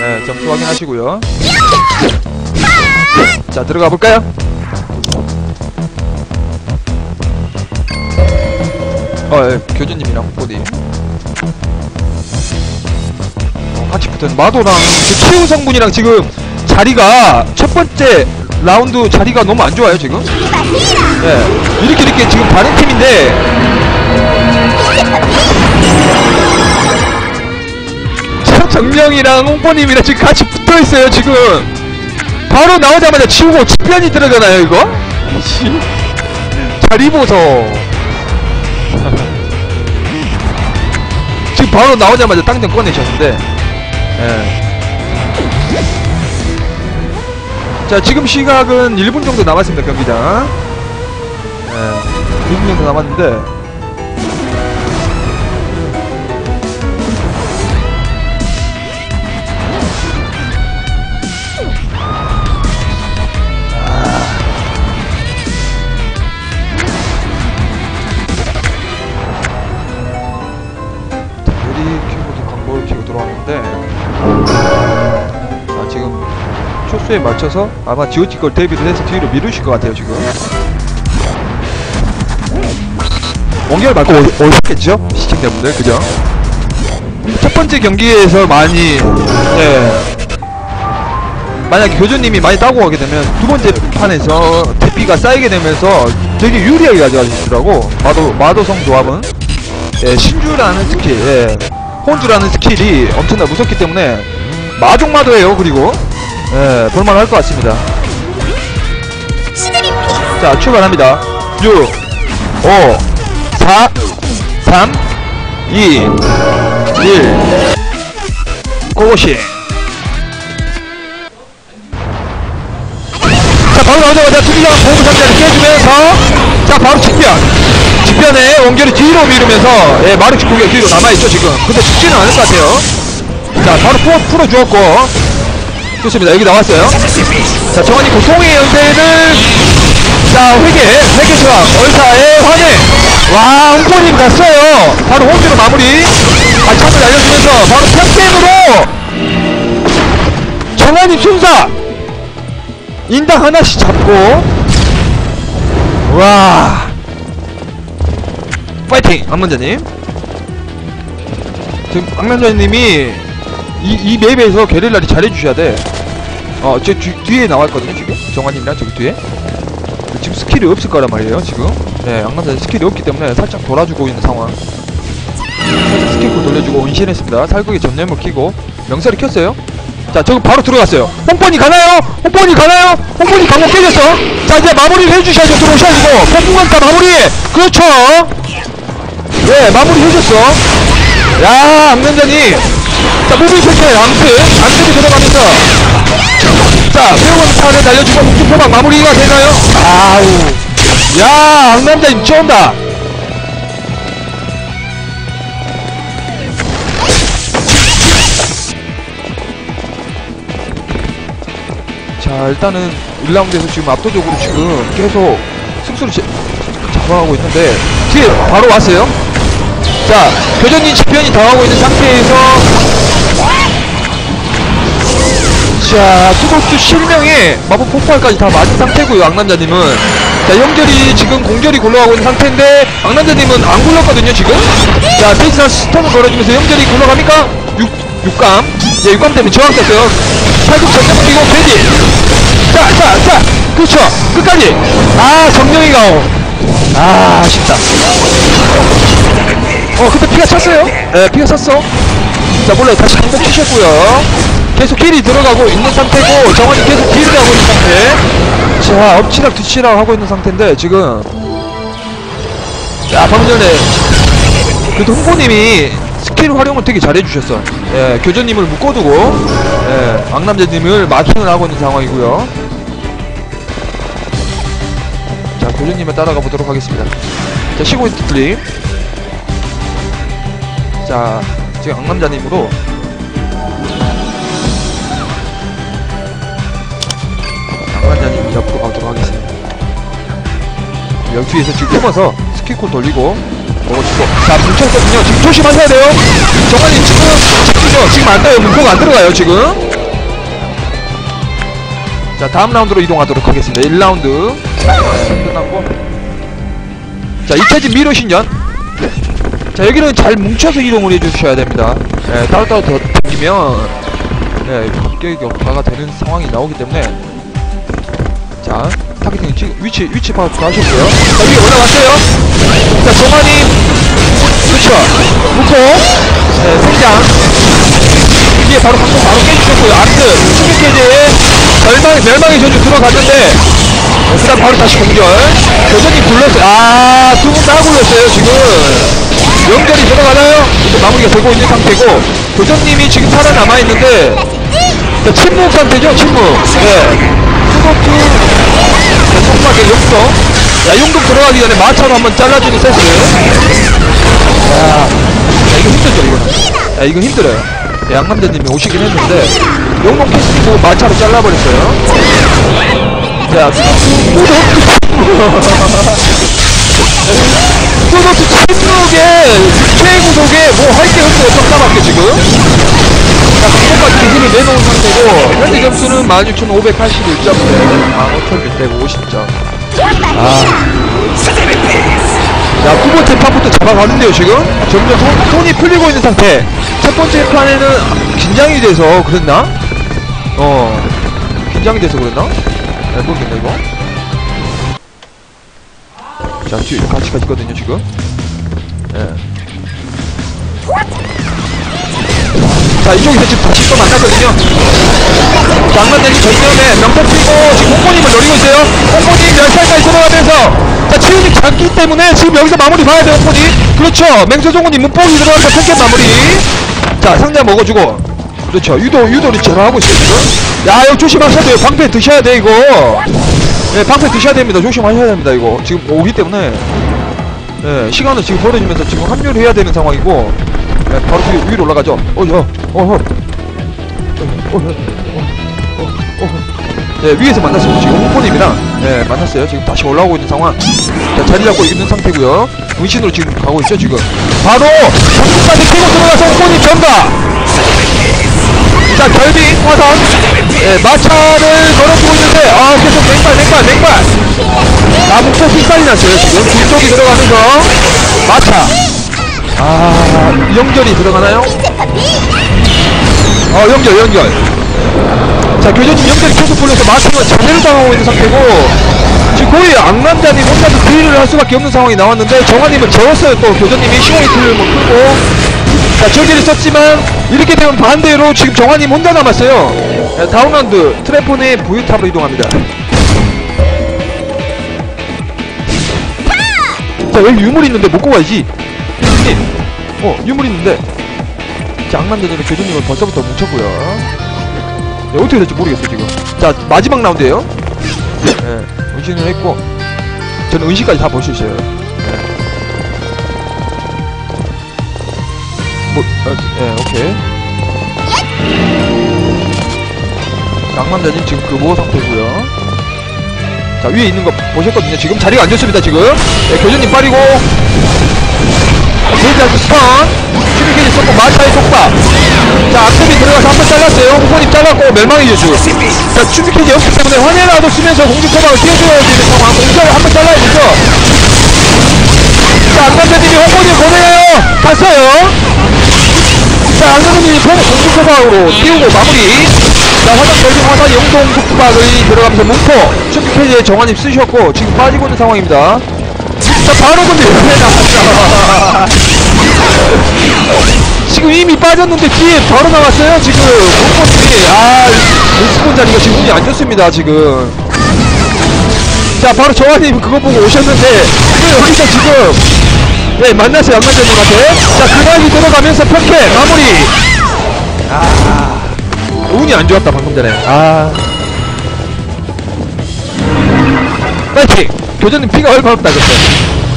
네, 점수 확인하시고요. 자, 들어가 볼까요? 어, 예, 교주님이랑 홍보님. 어, 같이 붙은 마도랑 그 최우 성분이랑 지금 자리가 첫 번째 라운드 자리가 너무 안 좋아요, 지금. 예, 이렇게 이렇게 지금 다른 팀인데 참 정명이랑 홍보님이랑 지금 같이 붙어 있어요 지금 바로 나오자마자 치우고 집변이 들어가나요 이거? 씨. 잘 입어서 지금 바로 나오자마자 땅전 꺼내셨는데 예. 자 지금 시각은 1분 정도 남았습니다 경기장 예. 1분 정도 남았는데 초수에 맞춰서 아마 지오치 걸 데뷔를 해서 뒤로 미루실 것 같아요 지금 원결 맞고 어- 어렵겠죠? 시청자분들 그죠? 첫 번째 경기에서 많이 예 만약에 교주님이 많이 따고 가게 되면 두 번째 판에서 대비가 쌓이게 되면서 되게 유리하게 가져가시더라고 마도 마도성 조합은 예, 신주라는 스킬, 예, 혼주라는 스킬이 엄청나 무섭기 때문에 마종마도예요. 그리고 예, 볼만할 것 같습니다. 자, 출발합니다. 6, 5, 4, 3, 2, 1. 고고싱. 자, 바로 나오자마자 투기장 보호 상자를 깨주면서 자, 바로 직변. 직변에 원결이 뒤로 미루면서 예, 마르치 공격 뒤로 남아있죠, 지금. 근데 죽지는 않을 것 같아요. 자, 바로 풀어, 풀어주었고. 좋습니다. 여기 나왔어요. 자, 정원이 고통의 연대를 자, 회계, 회계 저항, 얼사의 환해. 와, 홍보님 갔어요. 바로 홈즈로 마무리. 다시 한번 알려주면서 바로 평게임으로 정원이 순사. 인당 하나씩 잡고 와 파이팅 악만자님 지금 악만자님이 이, 이 맵에서 게릴라를 잘해주셔야 돼 어 저 뒤에 나와있거든요 지금 정환님이랑 저기 뒤에 지금 스킬이 없을 거란 말이에요 지금 네 악만자 스킬이 없기 때문에 살짝 돌아주고 있는 상황 살짝 스킬코 돌려주고 은신했습니다 살극이 전념을 키고 명사를 켰어요 자, 저거 바로 들어갔어요. 홍pon이 가나요? 홍pon이 가나요? 홍pon이 방금 깨졌어. 자, 이제 마무리를 해주셔야죠. 들어오셔야죠. 홍pon간다 마무리. 그렇죠. 예, 마무리 해줬어. 야, 암면자님. 자, 무빙 패스, 암스. 암스이 들어가면서. 자, 배우원 차를 날려주고 목표포방 마무리가 되나요? 아우. 야, 악남자님 쩐다. 자 일단은 1라운드에서 지금 압도적으로 지금 계속 승수를 제- 잡아가고 있는데 뒤에 바로 왔어요 자 교전이 집변이 당하고 있는 상태에서 자 투도스 실명에 마법 폭발까지 다 맞은 상태고요 악남자님은 자 연결이 지금 공결이 굴러가고 있는 상태인데 악남자님은 안 굴렀거든요 지금 자 페이스나 스턴을 걸어주면서 연결이 굴러갑니까? 6, 육감 예, 6감 때문에 저항 떴어요 팔굽 전면 끼고 돼지 자, 자, 자, 그렇죠. 끝까지. 아, 정령이가. 어. 아, 아쉽다. 어, 근데 피가 찼어요. 예, 피가 찼어. 자, 몰라요. 다시 반복시켰고요. 계속 킬이 들어가고 있는 상태고, 정원이 계속 딜을 하고 있는 상태. 자, 엎치락 뒤치락 하고 있는 상태인데, 지금. 야, 방금 전에. 그래도 홍보님이 스킬 활용을 되게 잘해주셨어. 예, 교전님을 묶어두고, 예, 악남자님을 마킹을 하고 있는 상황이고요. 자, 교주님을 따라가 보도록 하겠습니다. 자, 시고이트 플림. 자, 지금 악남자님으로. 악남자님 잡고 가도록 하겠습니다. 여기에서 지금 숨어서 스키콜 돌리고 먹어주고. 자 뭉쳤거든요 지금 조심하셔야 돼요. 정환이 지금 잡히죠 지금 안 떠요. 문포가 안 들어가요 지금. 자 다음 라운드로 이동하도록 하겠습니다. 1라운드. 네, 끝났고. 자 이차지 미로 신전 자 여기는 잘 뭉쳐서 이동을 해주셔야 됩니다. 예, 따로따로 더 당기면 예, 갑자기 격파가 되는 상황이 나오기 때문에 자 타겟팅 지금 위치 위치 파악 다 하셨고요. 자 위에 올라갔어요. 자 정환님 그쵸 무코 네 생장. 뒤에 바로 방송 바로 깨주셨고요. 아트 충격해제 멸망의 멸망의 전주 들어갔는데 어, 그 다음 바로 다시 공격 교전님 굴렀어요 아 두 분 다 굴렀어요 지금. 연결이 들어가나요? 이제 마무리가 되고 있는 상태고 교전님이 지금 살아남아있는데 자, 침묵 상태죠 침묵. 네 투도투 속박의 용동 야 용동 들어가기 전에 마차로 한번 잘라주는 세스. 야, 야 이거 힘들죠 이거는. 야 이거 힘들어요. 예, 양남자님이 오시긴 했는데 용동 패스고 마차로 잘라버렸어요. 자 투도투 침묵의 최고속에 뭐 할 게 없어요. 평타밖에 지금 자, 그것까지 힘을 내놓은 상태고 현재 점수는 16,581점 대 15,150점 아. 자, 두 번째 판부터 잡아가는데요, 지금? 점점 손, 손이 풀리고 있는 상태. 첫 번째 판에는 긴장이 돼서 그랬나? 어, 긴장이 돼서 그랬나? 네, 모르겠네, 이거. 자, 뒤에 같이 가있거든요, 지금. 예. 자, 이쪽에서 지금 다시 또 만났거든요. 장난내니 전념에 명패 피고 지금 홍보님을 노리고 있어요. 홍보님 멸살까지 들어가면서 자, 치우님 잡기 때문에 지금 여기서 마무리 봐야 돼요, 홍보님. 그렇죠. 맹서종훈님 문복이 들어가서 팬캡 마무리. 자, 상자 먹어주고. 그렇죠. 유도, 유도를 잘 하고 있어요, 지금. 야, 이거 조심하셔야 돼요. 방패 드셔야 돼, 이거. 네, 방패 드셔야 됩니다. 조심하셔야 됩니다, 이거. 지금 오기 때문에. 네, 시간은 지금 벌어지면서 지금 합류를 해야 되는 상황이고. 네, 바로 위로, 위로 올라가죠. 어, 어, 어, 어. 어. 네, 위에서 만났습니다. 지금 홍포님이랑 네, 만났어요. 지금 다시 올라오고 있는 상황. 자, 자리 잡고 있는 상태고요. 은신으로 지금 가고 있죠, 지금. 바로 전국까지 피고 들어가서 홍포님 전다. 자, 결빙 화선. 네, 마차를 걸어주고 있는데 아, 계속 맹발, 맹발, 맹발. 아, 목표 휘발이 났어요, 지금. 뒤쪽이 들어가면서 마차. 아, 연결이 들어가나요? 어, 연결, 연결. 자, 교전님 연결이 계속 풀려서 마틴은 자세를 당하고 있는 상태고, 지금 거의 악남자님 혼자서 딜을 할 수밖에 없는 상황이 나왔는데, 정환님은 재웠어요, 또. 교전님이 시공이 딜을 못 풀고. 자, 저기를 썼지만, 이렇게 되면 반대로 지금 정환님 혼자 남았어요. 자, 다음 라운드, 트래폰의 부유탑으로 이동합니다. 자, 여기 유물 있는데 못 고가야지. 교전님, 어, 유물 있는데. 자, 악남자님의 교전님은 벌써부터 뭉쳤고요. 네, 어떻게 될지 모르겠어요 지금. 자 마지막 라운드에요. 네, 은신을 했고. 저는 은신까지 다 볼 수 있어요. 네. 뭐, 어, 네, 오케이. 낭만자님 지금 그 모어 상태고요. 자 위에 있는 거 보셨거든요. 지금 자리가 안 좋습니다 지금. 네, 교전님 빠리고 데이지한테 스턴 슈미케이지 썼고 마차의 속박. 자 악템이 들어가서 한 번 잘랐어요. 후보님 잘랐고 멸망의 저주 자 슈미케이지 없기 때문에 환해라도 쓰면서 공중 토박을 띄워줘야 되는 상황 공격을 한 번 잘라야 되죠? 자 악남자님이 홍보님 보내요. 갔어요. 자 악남자님이 공중 토박으로 띄우고 마무리. 자 화장 결빙 화산 영동 속박을 들어가면서 문포 슈미케이지에 정한님 쓰셨고 지금 빠지고 있는 상황입니다 자 바로 근데 왜 나왔어 지금 이미 빠졌는데 뒤에 바로 나왔어요 지금. 공포팀이. 아 리스폰 자리가 지금 운이 안 좋습니다 지금. 자 바로 정환님 그거 보고 오셨는데 왜 여기서 지금. 네 만났어요 양만자님한테. 자 그날이 들어가면서 편캐 마무리. 아 운이 안 좋았다 방금 전에. 아. 파이팅 교전님 피가 얼마 없다 그때.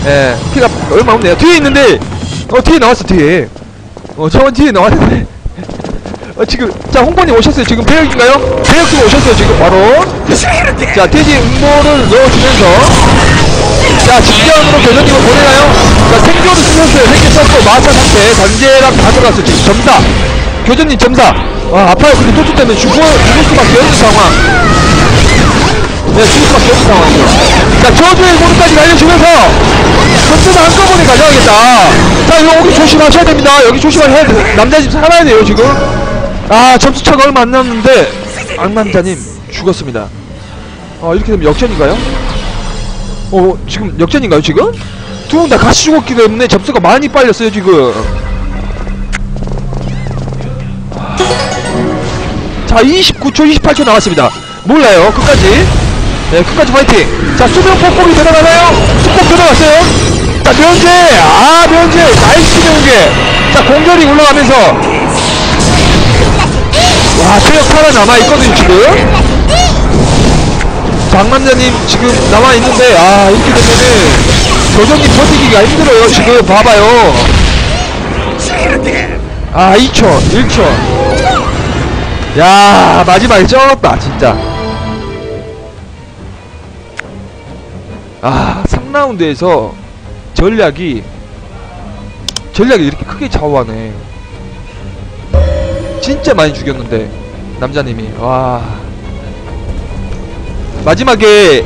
예 피가 얼마 없네요. 뒤에 있는데 어 뒤에 나왔어 뒤에. 어 저건 뒤에 나왔는데. 어 지금 자 홍보님 오셨어요. 지금 배역인가요? 배역님 오셨어요 지금. 바로. 자 돼지 응모를 넣어주면서. 자 직전으로 교전님을 보내나요? 자 생존을 쓰셨어요 생존 썼고 마차 상태 단계랑 다 들어갔어 지금. 점사. 교전님 점사. 아 아파요. 근데 토트 때문에 죽어, 죽을 수밖에 없는 상황 네, 죽을 수밖에 없는 상황이죠. 자, 저주의 모드까지 날려주면서 점수를 한꺼번에 가져가겠다. 자, 여기 조심하셔야 됩니다. 여기 조심해야 돼. 남자 집 살아야 돼요, 지금. 아, 점수 차가 얼마 안 남았는데, 악남자님 죽었습니다. 어, 이렇게 되면 역전인가요? 어, 지금 역전인가요, 지금? 두명다 같이 죽었기 때문에 점수가 많이 빨렸어요, 지금. 자 29초 28초 남았습니다 몰라요 끝까지 네 끝까지 파이팅! 자 수명 폭폭이 들어가나요? 수폭 들어갔어요. 자 면제! 아 면제! 나이스 면제! 자 공결이 올라가면서. 와 체력 살아남아있거든요 지금. 장남자님 지금 남아있는데 아 이렇게 되면은 조정님 버티기가 힘들어요 지금. 봐봐요. 아 2초 1초 야 마지막에 쩔었다 진짜 아 3라운드에서 전략이 전략이 이렇게 크게 좌우하네. 진짜 많이 죽였는데 남자님이. 와. 마지막에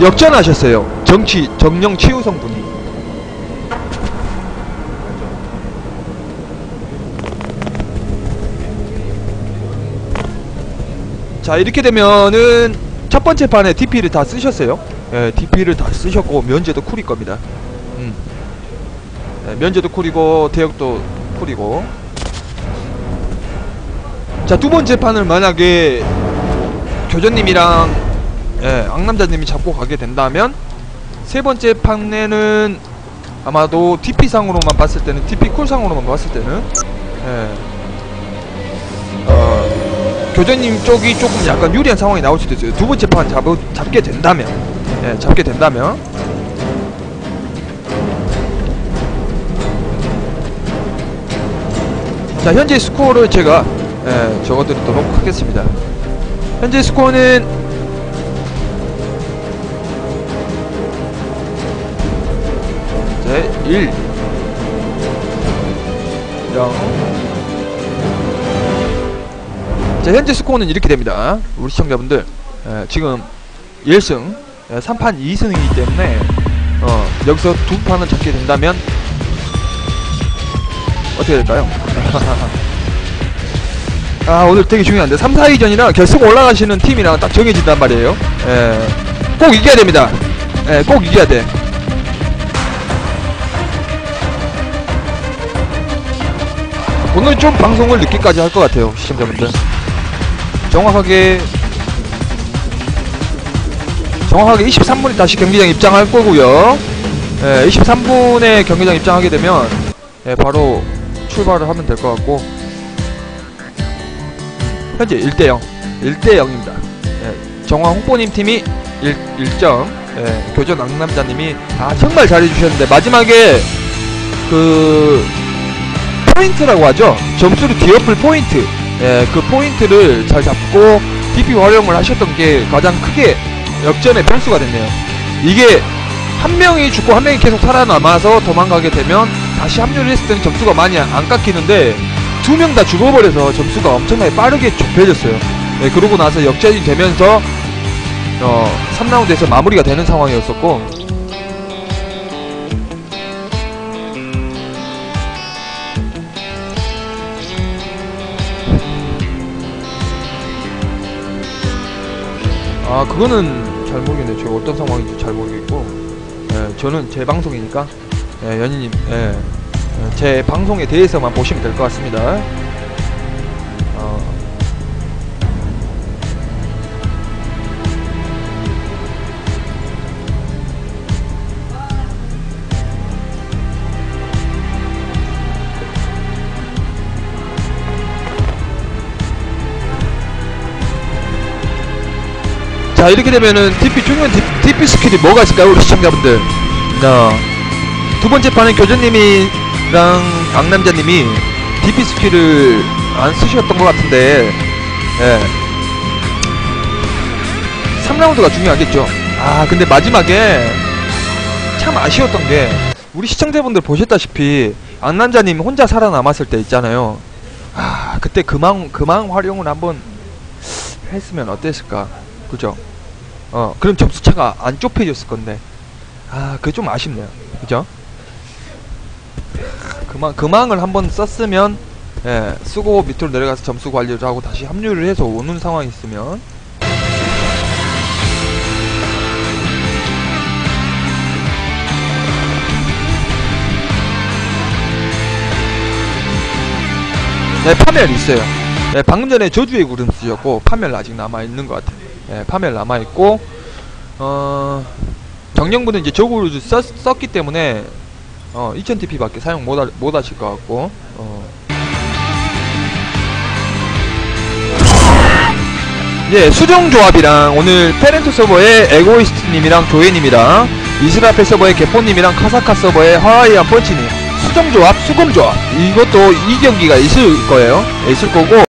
역전하셨어요. 정치 정령 치유성 분이. 자 이렇게 되면은 첫 번째 판에 DP를 다 쓰셨어요 예, DP를 다 쓰셨고 면제도 쿨일 겁니다 음. 예, 면제도 쿨이고 대역도 쿨이고 자 두 번째 판을 만약에 교전님이랑 예, 악남자님이 잡고 가게 된다면 세 번째 판에는 아마도 DP상으로만 봤을 때는 DP 쿨 상으로만 봤을 때는 예, 어, 교전님 쪽이 조금 약간 유리한 상황이 나올 수도 있어요. 두 번째 판 잡, 잡게 된다면. 예, 잡게 된다면. 자, 현재 스코어를 제가 예, 적어드리도록 하겠습니다. 현재 스코어는 제1 0자 현재 스코어는 이렇게 됩니다. 우리 시청자분들. 에, 지금 1승. 에, 3판 2승이기 때문에 어, 여기서 두 판을 잡게 된다면 어떻게 될까요? 아 오늘 되게 중요한데 3, 4위전이랑 결승 올라가시는 팀이랑 딱 정해진단 말이에요. 에, 꼭 이겨야 됩니다. 에, 꼭 이겨야 돼. 오늘 좀 방송을 늦게까지 할 것 같아요 시청자분들. 정확하게 정확하게 23분에 다시 경기장 입장할 거고요. 예, 23분에 경기장 입장하게 되면 예, 바로 출발을 하면 될 것 같고. 현재 1대0 1대0입니다. 예, 정화 홍보님 팀이 1, 1점 예, 교전 악남자님이 아 정말 잘해주셨는데 마지막에 그 포인트라고 하죠? 점수를 뒤엎을 포인트. 예, 그 포인트를 잘 잡고 DP 활용을 하셨던 게 가장 크게 역전의 변수가 됐네요. 이게 한 명이 죽고 한 명이 계속 살아남아서 도망가게 되면 다시 합류를 했을 때는 점수가 많이 안 깎이는데 두 명 다 죽어버려서 점수가 엄청나게 빠르게 좁혀졌어요. 예, 그러고 나서 역전이 되면서 어, 3라운드에서 마무리가 되는 상황이었었고 아 그거는 잘 모르겠네요 제가 어떤 상황인지 잘 모르겠고. 예, 저는 제 방송이니까. 예, 연희님 예, 예, 제 방송에 대해서만 보시면 될 것 같습니다 자 이렇게 되면은 TP 중요한 TP 스킬이 뭐가 있을까요 우리 시청자분들? 자, 두 번째 판은 교전님이랑 악남자님이 TP 스킬을 안 쓰셨던 것 같은데 예. 3라운드가 중요하겠죠. 아 근데 마지막에 참 아쉬웠던 게 우리 시청자분들 보셨다시피 악남자님 혼자 살아남았을 때 있잖아요. 아 그때 그망 그망 활용을 한번 했으면 어땠을까? 그죠 어 그럼 점수차가 안 좁혀졌을 건데 아 그게 좀 아쉽네요 그죠? 그망 그망을 한번 썼으면 예 쓰고 밑으로 내려가서 점수 관리를 하고 다시 합류를 해서 오는 상황이 있으면 네, 파멸 있어요. 네, 방금 전에 저주의 구름 쓰셨고, 파멸 아직 남아있는 것 같아요. 네, 파멸 남아있고, 어, 정령분은 이제 저구를 썼, 썼기 때문에, 어, 2000TP 밖에 사용 못, 하, 못 하실 것 같고, 어. 예, 수정조합이랑 오늘 페렌토 서버의 에고이스트님이랑 조혜님이랑 이스라펠 서버의 개포님이랑 카사카 서버의 하와이안 펀치님 수정조합, 수검조합 이것도 이 경기가 있을 거예요 있을 거고